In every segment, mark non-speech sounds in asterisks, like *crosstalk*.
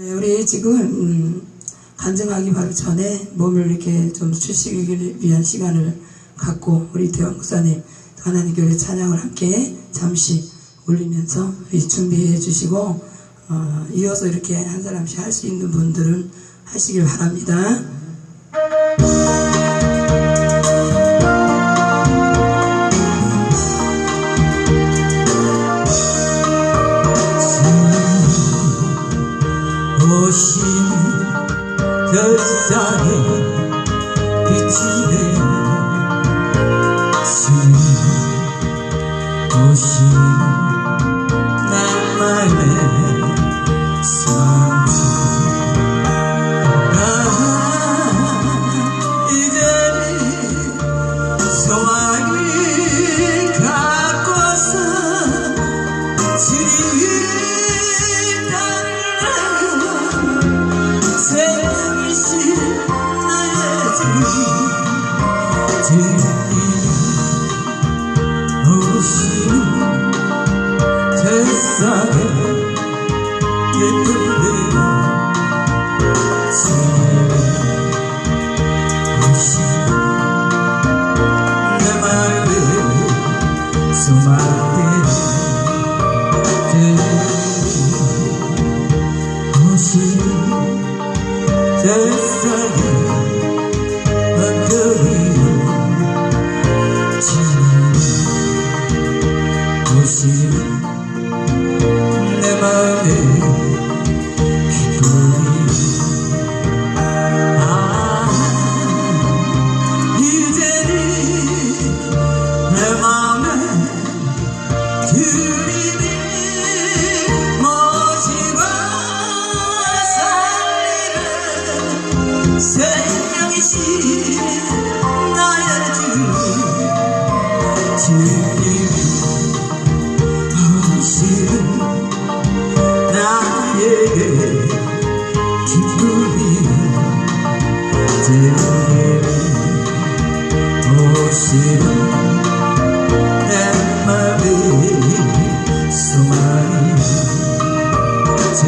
네, 우리 지금 음, 간증하기 바로 전에 몸을 이렇게 좀 출식하기 위한 시간을 갖고 우리 대원 목사님 하나님 교회 찬양을 함께 잠시 올리면서 준비해 주시고 어, 이어서 이렇게 한 사람씩 할 수 있는 분들은 하시길 바랍니다.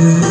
you.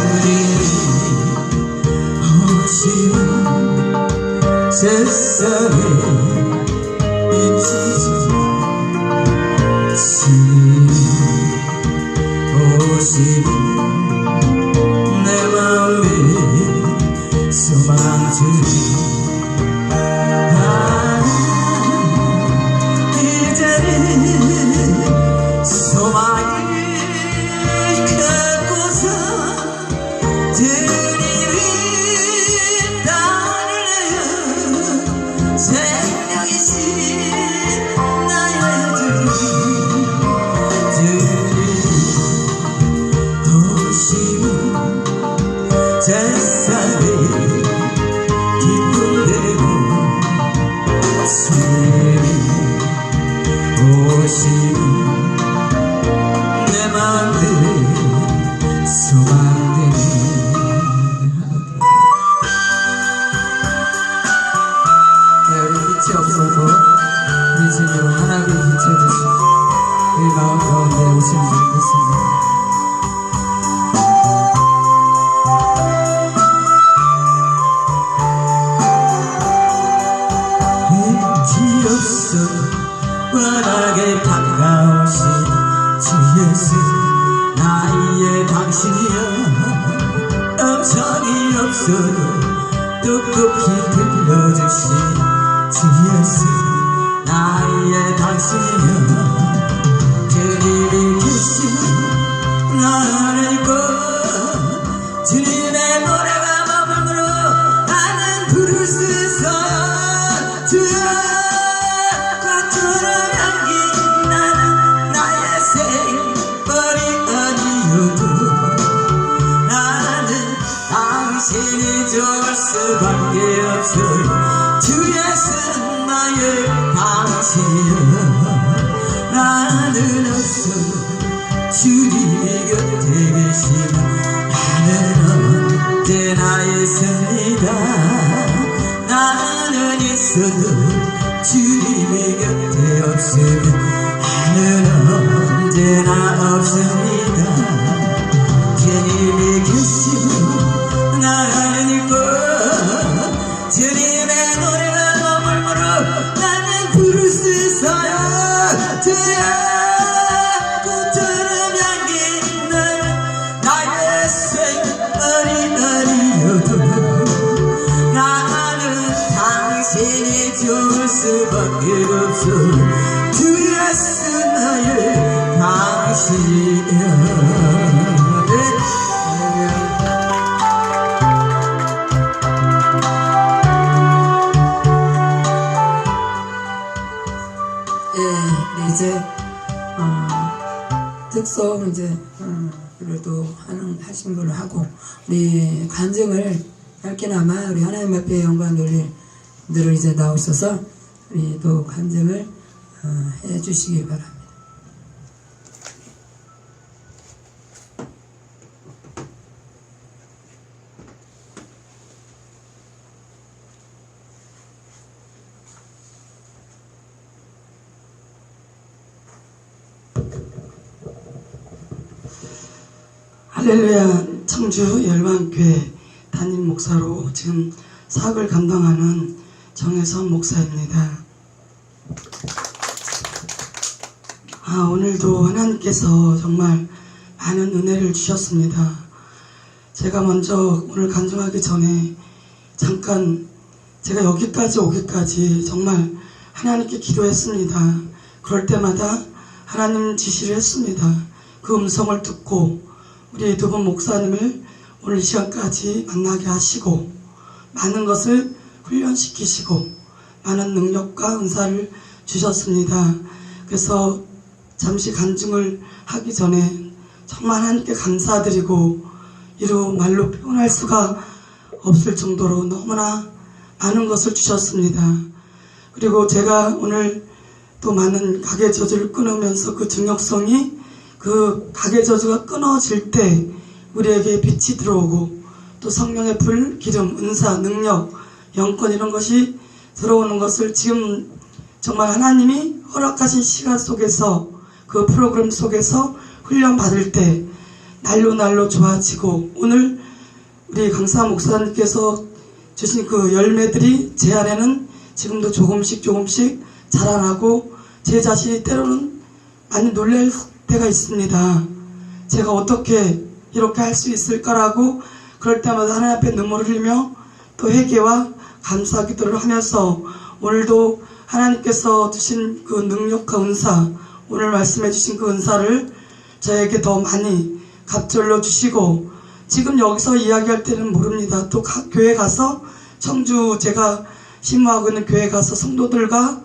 listen. see. 음, 그래도 하는 하신 걸로 하고 우리 간증을 짧게나마 우리 하나님 앞에 영광 돌릴 분들을 이제 나오셔서 우리 또 간증을 어, 해주시기 바랍니다. 할렐루야 청주 열방교회 담임 목사로 지금 사역을 감당하는 정혜선 목사입니다. 아 오늘도 하나님께서 정말 많은 은혜를 주셨습니다. 제가 먼저 오늘 간증하기 전에 잠깐 제가 여기까지 오기까지 정말 하나님께 기도했습니다. 그럴 때마다 하나님 지시를 했습니다. 그 음성을 듣고 우리 두 분 목사님을 오늘 이 시간까지 만나게 하시고 많은 것을 훈련시키시고 많은 능력과 은사를 주셨습니다. 그래서 잠시 간증을 하기 전에 정말 하나님께 감사드리고 이루 말로 표현할 수가 없을 정도로 너무나 많은 것을 주셨습니다. 그리고 제가 오늘 또 많은 가게 저주를 끊으면서 그 증력성이 그 가게 저주가 끊어질 때 우리에게 빛이 들어오고 또 성령의 불, 기름, 은사, 능력, 영권 이런 것이 들어오는 것을 지금 정말 하나님이 허락하신 시간 속에서 그 프로그램 속에서 훈련 받을 때 날로 날로 좋아지고 오늘 우리 강사 목사님께서 주신 그 열매들이 제 안에는 지금도 조금씩 조금씩 자라나고 제 자신이 때로는 많이 놀랄 때가 있습니다. 제가 어떻게 이렇게 할 수 있을까라고 그럴 때마다 하나님 앞에 눈물을 흘리며 또 회개와 감사 기도를 하면서 오늘도 하나님께서 주신 그 능력과 은사 오늘 말씀해 주신 그 은사를 저에게 더 많이 갑절로 주시고 지금 여기서 이야기할 때는 모릅니다. 또 가- 교회 가서 청주 제가 신무하고 있는 교회 가서 성도들과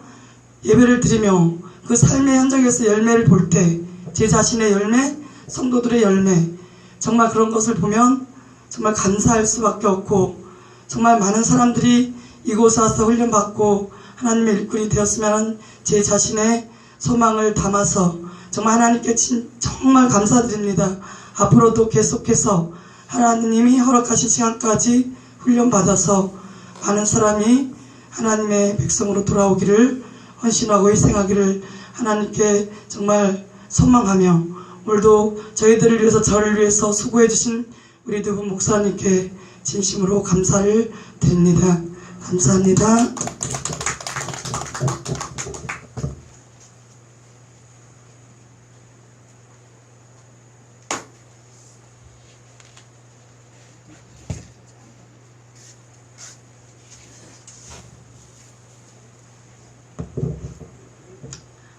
예배를 드리며 그 삶의 현장에서 열매를 볼 때 제 자신의 열매, 성도들의 열매 정말 그런 것을 보면 정말 감사할 수밖에 없고 정말 많은 사람들이 이곳에 와서 훈련받고 하나님의 일꾼이 되었으면 제 자신의 소망을 담아서 정말 하나님께 진- 정말 감사드립니다. 앞으로도 계속해서 하나님이 허락하신 시간까지 훈련받아서 많은 사람이 하나님의 백성으로 돌아오기를 헌신하고 희생하기를 하나님께 정말 소망하며 오늘도 저희들을 위해서 저를 위해서 수고해 주신 우리 두 분 목사님께 진심으로 감사를 드립니다. 감사합니다.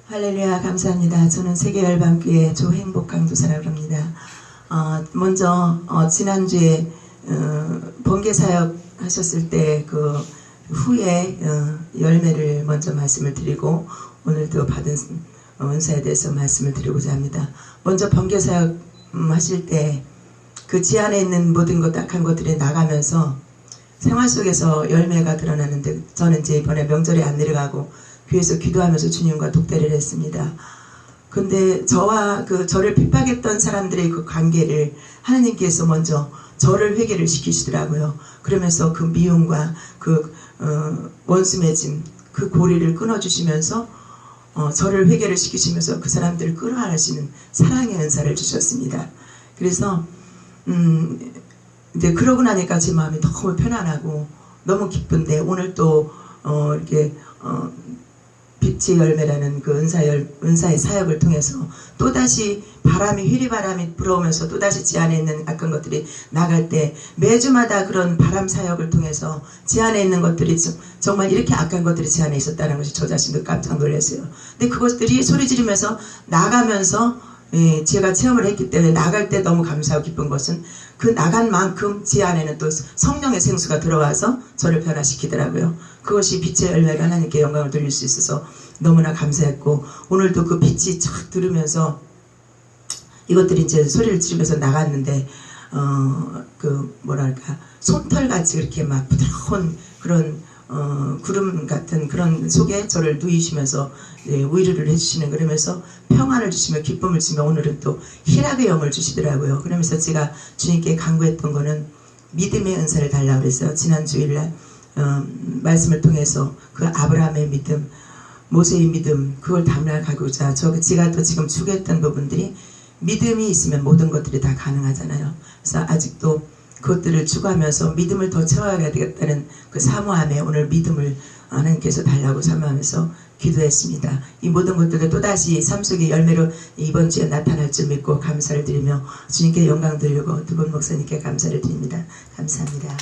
할렐루야 감사합니다. 저는 세계 열방교회 조행복 강도사라고 합니다. 어, 먼저 어, 지난주에 어, 번개 사역 하셨을 때 그 후에 어, 열매를 먼저 말씀을 드리고 오늘도 받은 어, 은사에 대해서 말씀을 드리고자 합니다. 먼저 번개 사역 음, 하실 때 그 지안에 있는 모든 것 악한 것들이 나가면서 생활 속에서 열매가 드러나는데 저는 이제 이번에 명절에 안 내려가고 교회에서 기도하면서 주님과 독대를 했습니다. 근데 저와 그 저를 핍박했던 사람들의 그 관계를 하나님께서 먼저 저를 회개를 시키시더라고요. 그러면서 그 미움과 그 어, 원수 맺음 그 고리를 끊어주시면서 어, 저를 회개를 시키시면서 그 사람들을 끌어안으시는 사랑의 은사를 주셨습니다. 그래서 음, 이제 그러고 나니까 제 마음이 너무 편안하고 너무 기쁜데 오늘 또 어, 이렇게 어, 빛의 열매라는 그 은사 열, 은사의 사역을 통해서 또다시 바람이 휘리바람이 불어오면서 또다시 지 안에 있는 악한 것들이 나갈 때 매주마다 그런 바람 사역을 통해서 지 안에 있는 것들이 좀- 정말 이렇게 악한 것들이 지 안에 있었다는 것이 저 자신도 깜짝 놀랐어요. 근데 그것들이 소리 지르면서 나가면서 예, 제가 체험을 했기 때문에 나갈 때 너무 감사하고 기쁜 것은 그 나간 만큼 제 안에는 또 성령의 생수가 들어와서 저를 변화시키더라고요. 그것이 빛의 열매가 하나님께 영광을 돌릴 수 있어서 너무나 감사했고 오늘도 그 빛이 착 들으면서 이것들이 이제 소리를 지르면서 나갔는데 어 그 뭐랄까 솜털 같이 그렇게 막 부드러운 그런 어 구름 같은 그런 속에 저를 누이시면서 예, 위로를 해주시는 그러면서 평안을 주시며 기쁨을 주시며 오늘은 또 희락의 영을 주시더라고요. 그러면서 제가 주님께 간구했던 거는 믿음의 은사를 달라고 그랬어요. 지난 주일날 어, 말씀을 통해서 그 아브라함의 믿음, 모세의 믿음 그걸 담아가고자 저 제가 또 지금 추구했던 부분들이 믿음이 있으면 모든 것들이 다 가능하잖아요. 그래서 아직도 그것들을 추구하면서 믿음을 더 채워야 되겠다는 그 사모함에 오늘 믿음을 하나님께서 달라고 사모하면서 기도했습니다. 이 모든 것들도 또다시 삶 속의 열매로 이번 주에 나타날 줄 믿고 감사를 드리며 주님께 영광 드리고 두 분 목사님께 감사를 드립니다. 감사합니다.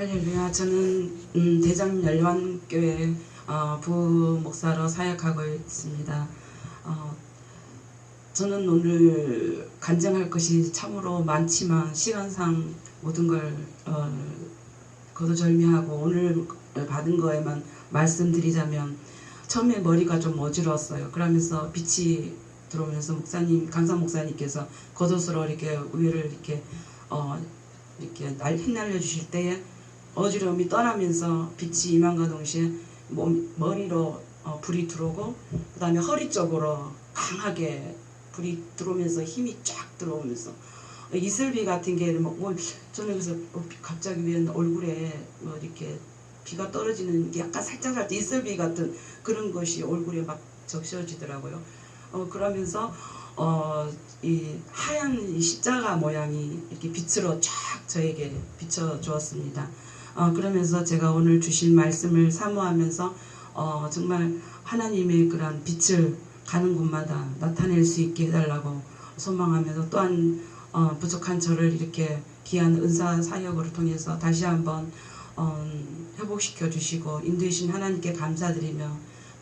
할렐루야. 저는 음, 대전 열반교회 어, 부 목사로 사역하고 있습니다. 어, 저는 오늘 간증할 것이 참으로 많지만 시간상 모든 걸 어, 거두절미하고 오늘 받은 거에만 말씀드리자면 처음에 머리가 좀 어지러웠어요. 그러면서 빛이 들어오면서 목사님 강사 목사님께서 겉옷으로 이렇게 위를 이렇게 어, 이렇게 날 휘날려 주실 때에 어지러움이 떠나면서 빛이 임한과 동시에 몸, 머리로 어, 불이 들어오고 그 다음에 허리 쪽으로 강하게 불이 들어오면서 힘이 쫙 들어오면서 어, 이슬비 같은 게 뭐, 뭐 저는 그래서 어, 갑자기 왜 얼굴에 뭐 이렇게 비가 떨어지는 게 약간 살짝 살짝 이슬비 같은 그런 것이 얼굴에 막 적셔지더라고요. 어, 그러면서 어, 이 하얀 이 십자가 모양이 이렇게 빛으로 쫙 저에게 비춰 주었습니다. 어, 그러면서 제가 오늘 주실 말씀을 사모하면서 어, 정말 하나님의 그런 빛을 가는 곳마다 나타낼 수 있게 해달라고 소망하면서 또한 어, 부족한 저를 이렇게 귀한 은사 사역으로 통해서 다시 한번 어, 회복시켜 주시고 인도이신 하나님께 감사드리며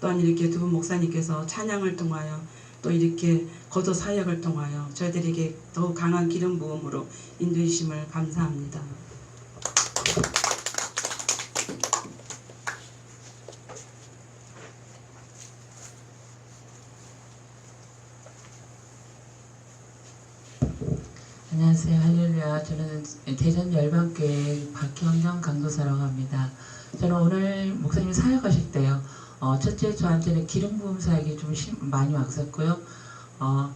또한 이렇게 두 분 목사님께서 찬양을 통하여 또 이렇게 거도 사역을 통하여 저희들에게 더욱 강한 기름 부음으로 인도이심을 감사합니다. 안녕하세요. 저는 대전 열방교회 박형정 강도사라고 합니다. 저는 오늘 목사님 사역하실 때요. 어, 첫째 저한테는 기름 부음 사역이 좀 심, 많이 왔었고요. 어,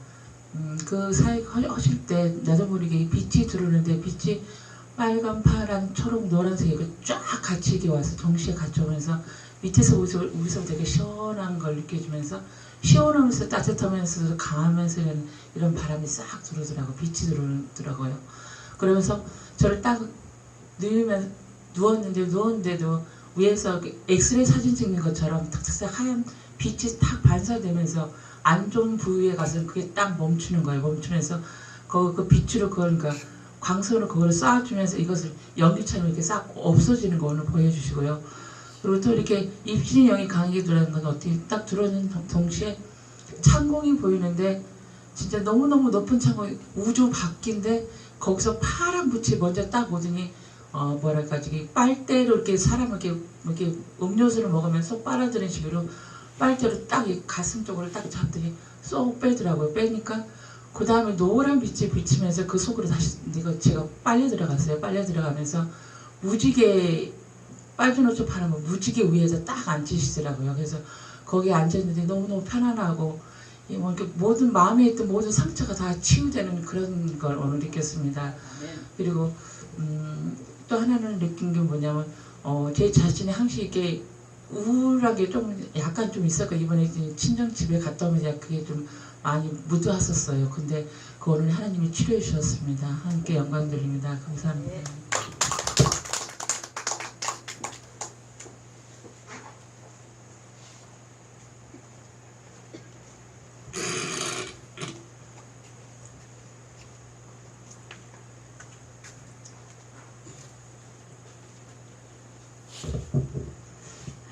음, 그 사역 하- 하실 때 나도 모르게 빛이 들어오는데 빛이 빨간, 파란, 초록, 노란색이 쫙 같이 이렇게 와서 동시에 같이 오면서 밑에서 위서 되게 시원한 걸 느껴지면서 시원하면서 따뜻하면서 강하면서 이런, 이런 바람이 싹 들어오더라고 빛이 들어오더라고요. 그러면서 저를 딱 누우면 누웠는데 누웠는데도 위에서 엑스레이 사진 찍는 것처럼 탁탁탁 하얀 빛이 탁 반사되면서 안 좋은 부위에 가서 그게 딱 멈추는 거예요. 멈추면서 그, 그 빛으로 그걸 그러니까 광선으로 그거를 쏴주면서 이것을 연기처럼 이렇게 싹 없어지는 거 오늘 보여주시고요. 그리고 또 이렇게 입신의 영이 강하게 들어가는 건 어떻게 딱 들어오는 동- 동시에 창공이 보이는데 진짜 너무너무 높은 창공이 우주 밖인데 거기서 파란 빛이 먼저 딱 오더니 어 뭐랄까 저기 빨대로 이렇게 사람을 이렇게 이렇게 음료수를 먹으면 쏙 빨아들이는 식으로 빨대로 딱 이 가슴 쪽으로 딱 잡더니 쏙 빼더라고요. 빼니까 그 다음에 노란 빛이 비치면서 그 속으로 다시 이거 제가 빨려 들어갔어요. 빨려 들어가면서 무지개 빨간 옷을 파는 무지개 위에서 딱 앉으시더라고요. 그래서 거기에 앉았는데 너무너무 편안하고 이 뭐 이렇게 모든 마음에 있던 모든 상처가 다 치유되는 그런 걸 오늘 느꼈습니다. 그리고 음, 또 하나는 느낀 게 뭐냐면 어, 제 자신이 항상 이렇게 우울하게 좀 약간 좀 있었고 이번에 친정 집에 갔다 오면 그게 좀 많이 묻어왔었어요. 근데 그 오늘 하나님이 치료해 주셨습니다. 하나님께 영광 드립니다. 감사합니다.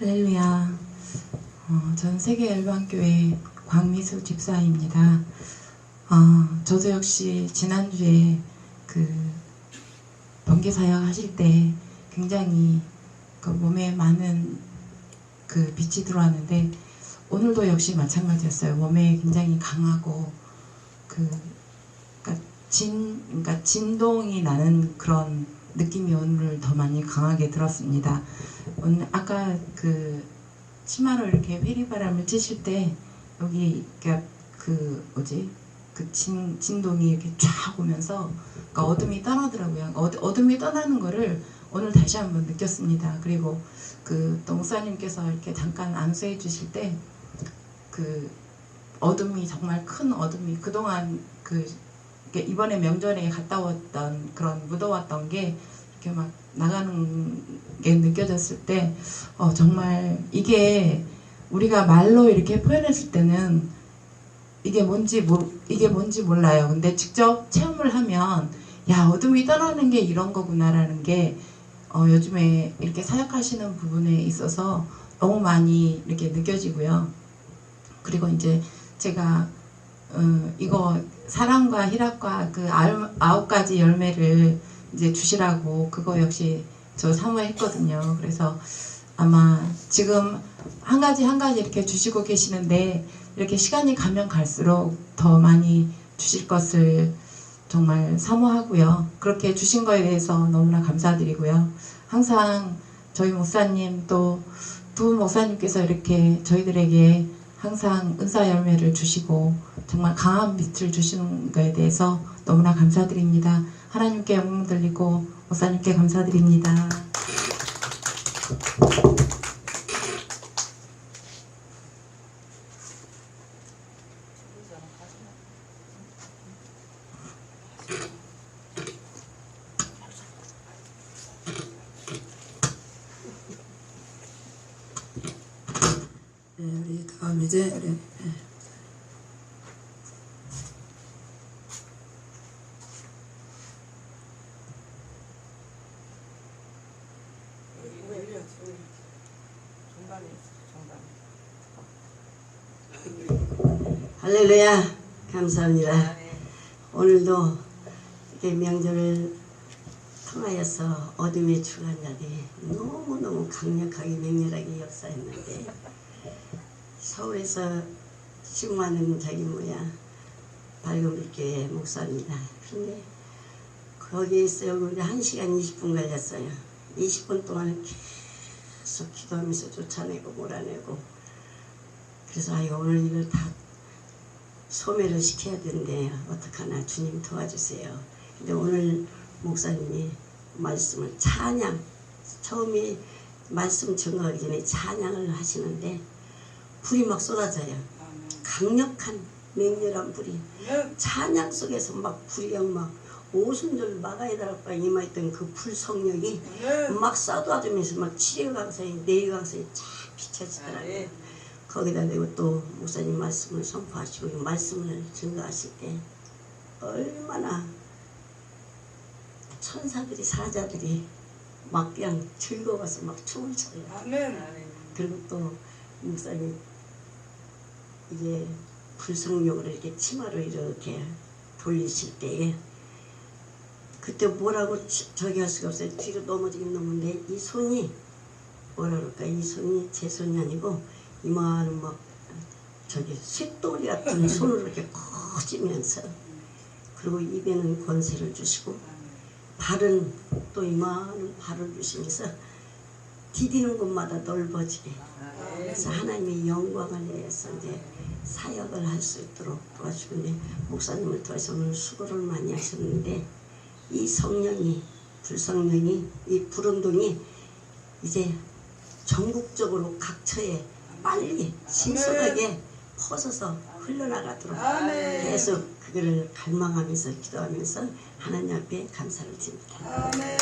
할렐루야. 어, 전 세계 열방교회 광미수 집사입니다. 어, 저도 역시 지난주에 그 번개 사역 하실 때 굉장히 그 몸에 많은 그 빛이 들어왔는데 오늘도 역시 마찬가지였어요. 몸에 굉장히 강하고 그 그러니까 진 그러니까 진동이 나는 그런 느낌이 오늘 더 많이 강하게 들었습니다. 오늘 아까 그 치마로 이렇게 회리바람을 찌실 때 여기 그러니까 그 뭐지 그 진, 진동이 이렇게 쫙 오면서 그러니까 어둠이 떠나더라고요. 어, 어둠이 떠나는 거를 오늘 다시 한번 느꼈습니다. 그리고 그또 목사님께서 이렇게 잠깐 안수해 주실 때 그 어둠이 정말 큰 어둠이 그동안 그 이번에 명절에 갔다 왔던 그런 묻어왔던 게 이렇게 막 나가는 게 느껴졌을 때 어, 정말 이게 우리가 말로 이렇게 표현했을 때는 이게 뭔지 모, 이게 뭔지 몰라요. 근데 직접 체험을 하면 야 어둠이 떠나는 게 이런 거구나라는 게 어, 요즘에 이렇게 사역하시는 부분에 있어서 너무 많이 이렇게 느껴지고요. 그리고 이제 제가 어, 이거 사랑과 희락과 그 아홉, 가지 열매를 이제 주시라고 그거 역시 저 사모했거든요. 그래서 아마 지금 한 가지 한 가지 이렇게 주시고 계시는데 이렇게 시간이 가면 갈수록 더 많이 주실 것을 정말 사모하고요. 그렇게 주신 거에 대해서 너무나 감사드리고요. 항상 저희 목사님 또 두 목사님께서 이렇게 저희들에게 항상 은사 열매를 주시고 정말 강한 빛을 주시는 것에 대해서 너무나 감사드립니다. 하나님께 영광 돌리고 목사님께 감사드립니다. 네, 우리 다음 이제 우리 네. 할렐루야 감사합니다. 오늘도 이렇게 명절을 통하여서 어둠의 주관자들이 너무너무 강력하게 맹렬하게 역사했는데 서울에서 신고하는 자기 뭐야 밝은빛교회 목사입니다. 근데 거기에서 여기 한 시간 20분 걸렸어요. 20분 동안 계속 기도하면서 쫓아내고 몰아내고. 그래서 아이 오늘 이걸 다 소멸을 시켜야 되는데 어떡하나. 주님 도와주세요. 근데 오늘 목사님이 말씀을 찬양 처음에 말씀 증거하기 전에 찬양을 하시는데 불이 막 쏟아져요. 강력한 맹렬한 불이. 찬양 속에서 막 불이 막 오순절 마가에다가 임하였던 그 불 성령이 막 쏟아지면서 막 칠해강사에 내강사에 쫙 비춰지더라고요. 거기다 대고 또 목사님 말씀을 선포하시고 이 말씀을 증거하실 때 얼마나 천사들이 사자들이 막 그냥 즐거워서 막 춤을 춰요. 그리고 또 목사님 이게 불성욕을 이렇게 치마로 이렇게 돌리실 때에 그때 뭐라고 치- 저기 할 수가 없어요. 뒤로 넘어지긴 넘는데 이 손이 뭐라 그럴까 이 손이 제 손이 아니고 이만한 막 저기 쇳돌이 같은 손으로 이렇게 커지면서 그리고 입에는 권세를 주시고 발은 또 이만한 발을 주시면서 디디는 곳마다 넓어지게 그래서 하나님의 영광을 내서 이제 사역을 할 수 있도록 도와주고 목사님을 통해서 오늘 수고를 많이 하셨는데 이 성령이 불성령이 이 불운동이 이제 전국적으로 각처에 빨리 신속하게 퍼져서 흘러나가도록 계속 그거를 갈망하면서 기도하면서 하나님 앞에 감사를 드립니다. 네.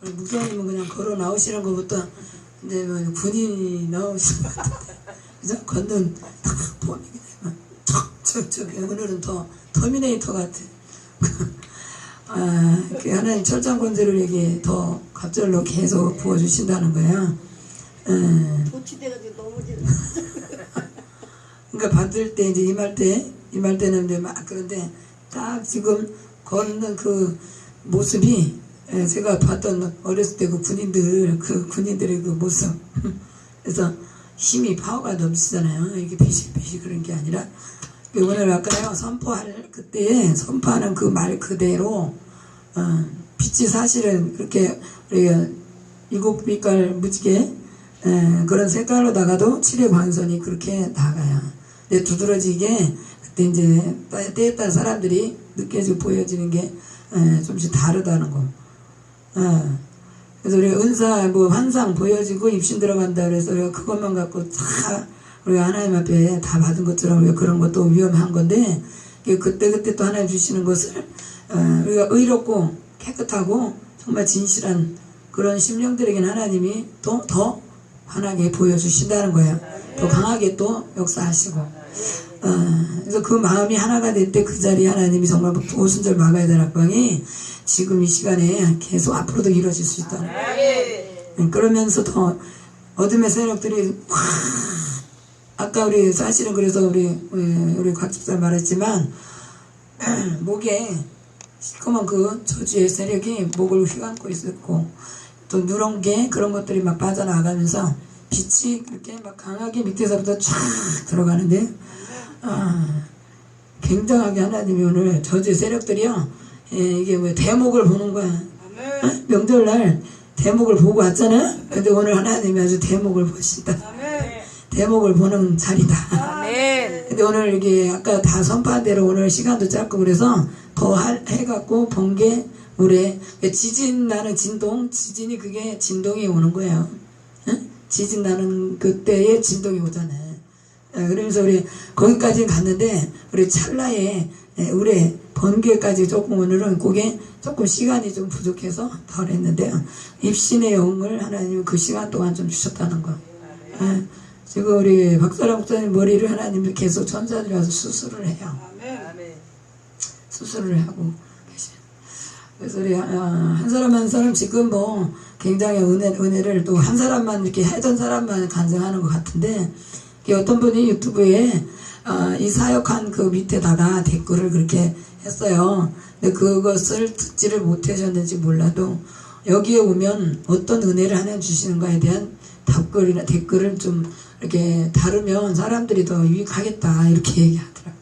우리 목사님은 그냥 걸어 나오시는 것부터 이제 뭐 군인이 나오시는 것 같은데 그죠? 건넌 탁 보면 척척척 오늘은 더 터미네이터 같아. *laughs* 아, 그 하나님 철장 권세를에게 더 갑절로 계속 부어주신다는 거야. 예. 도치돼가지고 넘어지는 그러니까 받을 때 이제 임할 때 임할 때는 이제 막 그런데 딱 지금 걷는 그 모습이 예, 제가 봤던 어렸을 때 그 군인들 그 군인들의 그 모습 *laughs* 그래서 힘이 파워가 넘치잖아요 이게 비실비실 그런 게 아니라 그 오늘 아까요 선포할 그때 선포하는 그 말 그대로 어, 빛이 사실은 그렇게 우리가 일곱 빛깔 무지개 에, 그런 색깔로다가도 칠의 광선이 그렇게 나가요. 근데 두드러지게 그때 이제 따- 때에 따라 사람들이 느껴지고 보여지는 게 에, 좀씩 다르다는 거. 예. 그래서 우리가 은사 뭐 환상 보여지고 입신 들어간다 그래서 우리가 그것만 갖고 다 우리가 하나님 앞에 다 받은 것처럼 우리가 그런 것도 위험한 건데 이게 그때 그때 또 하나님 주시는 것을 어, 우리가 의롭고 깨끗하고 정말 진실한 그런 심령들에게는 하나님이 또 더 환하게 보여주신다는 거예요. 더 강하게 또 역사하시고. 어, 그래서 그 마음이 하나가 될 때 그 자리에 하나님이 정말 오순절 막아야 될 합방이 지금 이 시간에 계속 앞으로도 이루어질 수 있다. 음, 그러면서 더 어둠의 세력들이 확 아까 우리 사실은 그래서 우리 예, 우리 곽 집사 말했지만 *clears throat* 목에 시커먼 그 저주의 세력이 목을 휘감고 있었고 또 누런 게 그런 것들이 막 빠져나가면서 빛이 그렇게 막 강하게 밑에서부터 쫙 들어가는데 아, 굉장하게 하나님이 오늘 저주의 세력들이요. 예, 이게 뭐 대목을 보는 거야? 어? 명절날 대목을 보고 왔잖아? 근데 오늘 하나님이 아주 대목을 보신다 대목을 보는 자리다 근데 오늘 이게 아까 다 선포한 대로 오늘 시간도 짧고 그래서 더 할- 해갖고 번개 물에 지진 나는 진동 지진이 그게 진동이 오는 거예요. 응? 지진 나는 그때에 진동이 오잖아. 예, 그러면서 우리 거기까지 갔는데 우리 찰나에 예, 우리 번개까지 조금 오늘은 그게 조금 시간이 좀 부족해서 덜 했는데요. 입신의 영을 하나님 그 시간 동안 좀 주셨다는 거. 예, 지금 우리 박사람 목사님 머리를 하나님이 계속 천사들이 와서 수술을 해요. 수술을 하고 계시. 그래서 우리 어, 한 사람 한 사람 지금 뭐 굉장히 은혜 은혜를 또 한 사람만 이렇게 해던 사람만 간증하는 것 같은데 어떤 분이 유튜브에 어, 이 사역한 그 밑에다가 댓글을 그렇게 했어요. 근데 그것을 듣지를 못하셨는지 몰라도 여기에 오면 어떤 은혜를 하나 주시는가에 대한 답글이나 댓글을 좀 이렇게 다루면 사람들이 더 유익하겠다 이렇게 *laughs* 얘기하더라고요.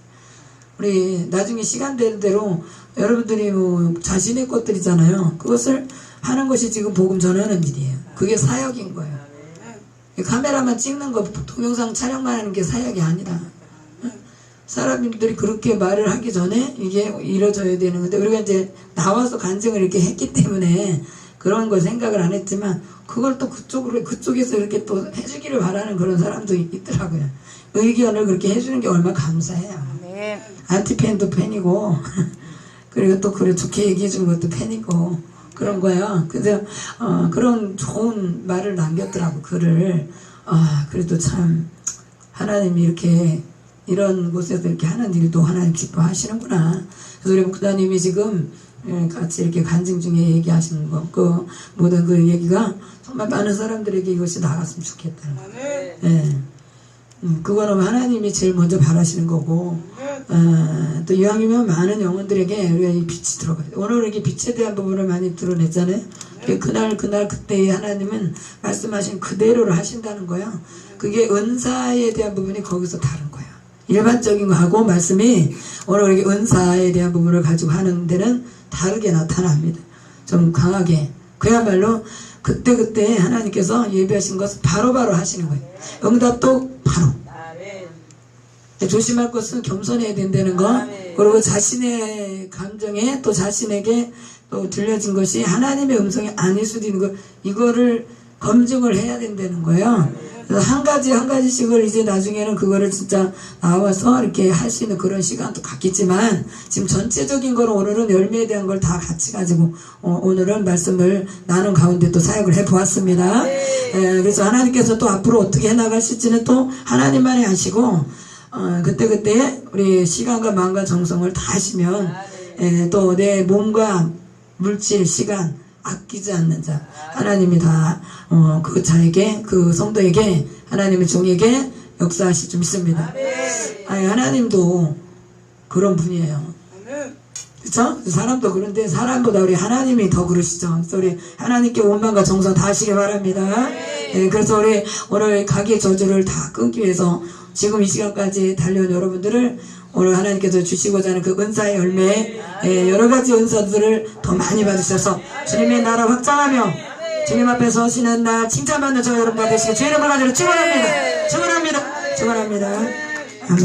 우리 나중에 시간 되는 대로 여러분들이 뭐 자신의 것들이잖아요. 그것을 하는 것이 지금 복음 전하는 일이에요. 그게 사역인 거예요. 카메라만 찍는 거, 동영상 촬영만 하는 게 사역이 아니라. 사람들이 그렇게 말을 하기 전에 이게 이루어져야 되는 건데, 우리가 이제 나와서 간증을 이렇게 했기 때문에 그런 걸 생각을 안 했지만, 그걸 또 그쪽으로, 그쪽에서 이렇게 또 해주기를 바라는 그런 사람도 있- 있더라고요. 의견을 그렇게 해주는 게 얼마나 감사해요. 안티팬도 팬이고 *laughs* 그리고 또 그래 좋게 얘기해 주는 것도 팬이고 그런 거예요. 그래서 어, 그런 좋은 말을 남겼더라고 글을 아 그래도 참 하나님이 이렇게 이런 곳에서 이렇게 하는 일도 하나님 기뻐하시는구나. 그래서 우리 목사님이 지금 예, 같이 이렇게 간증 중에 얘기하시는 거, 그 모든 그 얘기가 정말 많은 사람들에게 이것이 나갔으면 좋겠다. 예. 음, 그거는 하나님이 제일 먼저 바라시는 거고, 어, 또 이왕이면 많은 영혼들에게 우리가 이 빛이 들어가요. 오늘 이렇게 빛에 대한 부분을 많이 드러냈잖아요. 그 그날 그날 그때의 하나님은 말씀하신 그대로를 하신다는 거예요. 그게 은사에 대한 부분이 거기서 다른 거예요. 일반적인 거하고 말씀이 오늘 이렇게 은사에 대한 부분을 가지고 하는 데는 다르게 나타납니다. 좀 강하게. 그야말로 그때그때 하나님께서 예비하신 것을 바로바로 하시는 거예요. 응답도 바로. 조심할 것은 겸손해야 된다는 거. 그리고 자신의 감정에 또 자신에게 또 들려진 것이 하나님의 음성이 아닐 수도 있는 거. 이거를 검증을 해야 된다는 거예요. 그래서 한 가지 한 가지씩을 이제 나중에는 그거를 진짜 나와서 이렇게 할 수 있는 그런 시간도 갖겠지만 지금 전체적인 거는 오늘은 열매에 대한 걸 다 같이 가지고 어, 오늘은 말씀을 나눈 가운데 또 사역을 해 보았습니다. 예, 그래서 하나님께서 또 앞으로 어떻게 해 나가실지는 또 하나님만이 아시고 어, 그때그때 우리 시간과 마음과 정성을 다 하시면 예, 또내 몸과 물질, 시간 아끼지 않는 자 하나님이 다 어, 그 자에게 그 성도에게 하나님의 종에게 역사하실 줄 믿습니다. 아니, 하나님도 그런 분이에요. 그쵸? 사람도 그런데 사람보다 우리 하나님이 더 그러시죠. 그래서 우리 하나님께 원망과 정성 다 하시기 바랍니다. 예, 그래서 우리 오늘 가게 저주를 다 끊기 위해서 지금 이 시간까지 달려온 여러분들을 오늘 하나님께서 주시고자 하는 그 은사의 열매, 예, 여러 가지 은사들을 더 많이 받으셔서 주님의 나라 확장하며 주님 앞에 서시는 날 칭찬받는 저 여러분들 되시길 주의 이름을 가지고 축원합니다. 축원합니다. 축원합니다. 아멘.